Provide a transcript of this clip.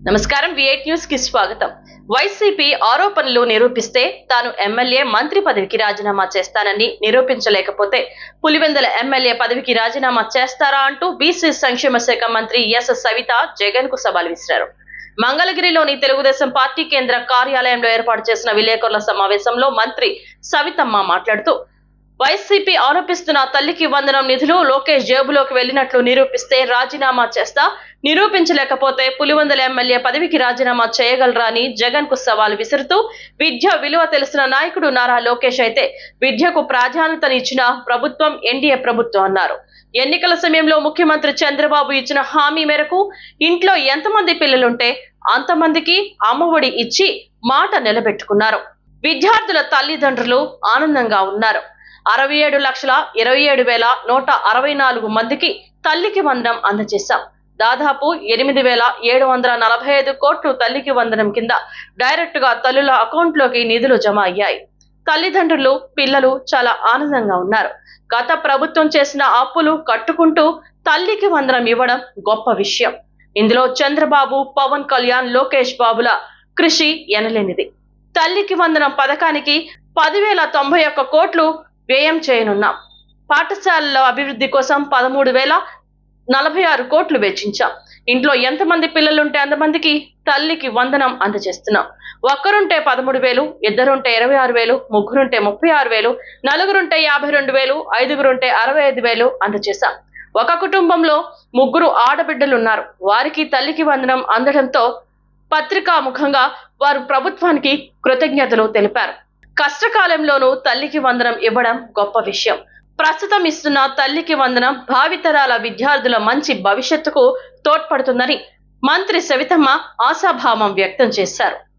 నమస్కారం విఐట్ న్యూస్కి స్వాగతం. వైసీపీ ఆరోపణలు నిరూపిస్తే తాను ఎమ్మెల్యే మంత్రి పదవికి రాజీనామా చేస్తానని నిరూపించలేకపోతే పులివెందుల ఎమ్మెల్యే పదవికి రాజీనామా చేస్తారా అంటూ బీసీ సంక్షేమ శాఖ మంత్రి ఎస్ సవిత జగన్కు సవాల్ విసిరారు. మంగళగిరిలోని తెలుగుదేశం పార్టీ కేంద్ర కార్యాలయంలో ఏర్పాటు చేసిన విలేకరుల సమావేశంలో మంత్రి సవితమ్మ మాట్లాడుతూ వైసీపీ ఆరోపిస్తున్న తల్లికి వందనం నిధులు లోకేష్ జేబులోకి వెళ్ళినట్లు నిరూపిస్తే రాజీనామా చేస్తా నిరూపించలేకపోతే పులివందల ఎమ్మెల్యే పదవికి రాజీనామా చేయగలరా అని జగన్కు సవాల్ విసురుతూ విద్య విలువ తెలిసిన నాయకుడు నారా లోకేష్ అయితే విద్యకు ప్రాధాన్యతనిచ్చిన ప్రభుత్వం ఎన్డీఏ ప్రభుత్వం అన్నారు. ఎన్నికల సమయంలో ముఖ్యమంత్రి చంద్రబాబు ఇచ్చిన హామీ మేరకు ఇంట్లో ఎంతమంది పిల్లలుంటే అంతమందికి అమ్మఒడి ఇచ్చి మాట నిలబెట్టుకున్నారు. విద్యార్థుల తల్లిదండ్రులు ఆనందంగా ఉన్నారు. అరవై ఏడు లక్షల ఇరవై ఏడు వేల నూట అరవై నాలుగు మందికి తల్లికి వందనం అందజేశాం. దాదాపు ఎనిమిది వేల ఏడు వందల నలభై ఐదు కోట్లు తల్లికి వందనం కింద డైరెక్ట్గా తల్లుల అకౌంట్లోకి నిధులు జమ అయ్యాయి. తల్లిదండ్రులు పిల్లలు చాలా ఆనందంగా ఉన్నారు. గత ప్రభుత్వం చేసిన అప్పులు కట్టుకుంటూ తల్లికి వందనం ఇవ్వడం గొప్ప విషయం. ఇందులో చంద్రబాబు పవన్ కళ్యాణ్ లోకేష్ బాబుల కృషి ఎనలేనిది. తల్లికి వందనం పథకానికి పదివేల తొంభై ఒక్క కోట్లు వ్యయం చేయనున్నాం. పాఠశాలల అభివృద్ధి కోసం పదమూడు వేల నలభై ఆరు కోట్లు వెచ్చించాం. ఇంట్లో ఎంతమంది పిల్లలుంటే అంతమందికి తల్లికి వందనం అందజేస్తున్నాం. ఒక్కరుంటే పదమూడు వేలు ఇద్దరుంటే ఇరవై ఆరు వేలు ముగ్గురుంటే ముప్పై ఆరు వేలు నలుగురుంటే యాభై రెండు వేలు ఐదుగురుంటే అరవై ఐదు వేలు అందజేశాం. ఒక కుటుంబంలో ముగ్గురు ఆడబిడ్డలు ఉన్నారు వారికి తల్లికి వందనం అందడంతో పత్రికా ముఖంగా వారు ప్రభుత్వానికి కృతజ్ఞతలు తెలిపారు. కష్టకాలంలోనూ తల్లికి వందనం ఇవ్వడం గొప్ప విషయం. ప్రస్తుతం ఇస్తున్న తల్లికి వందనం భావితరాల విద్యార్థుల మంచి భవిష్యత్తుకు తోడ్పడుతుందని మంత్రి సవితమ్మ ఆశాభావం వ్యక్తం చేశారు.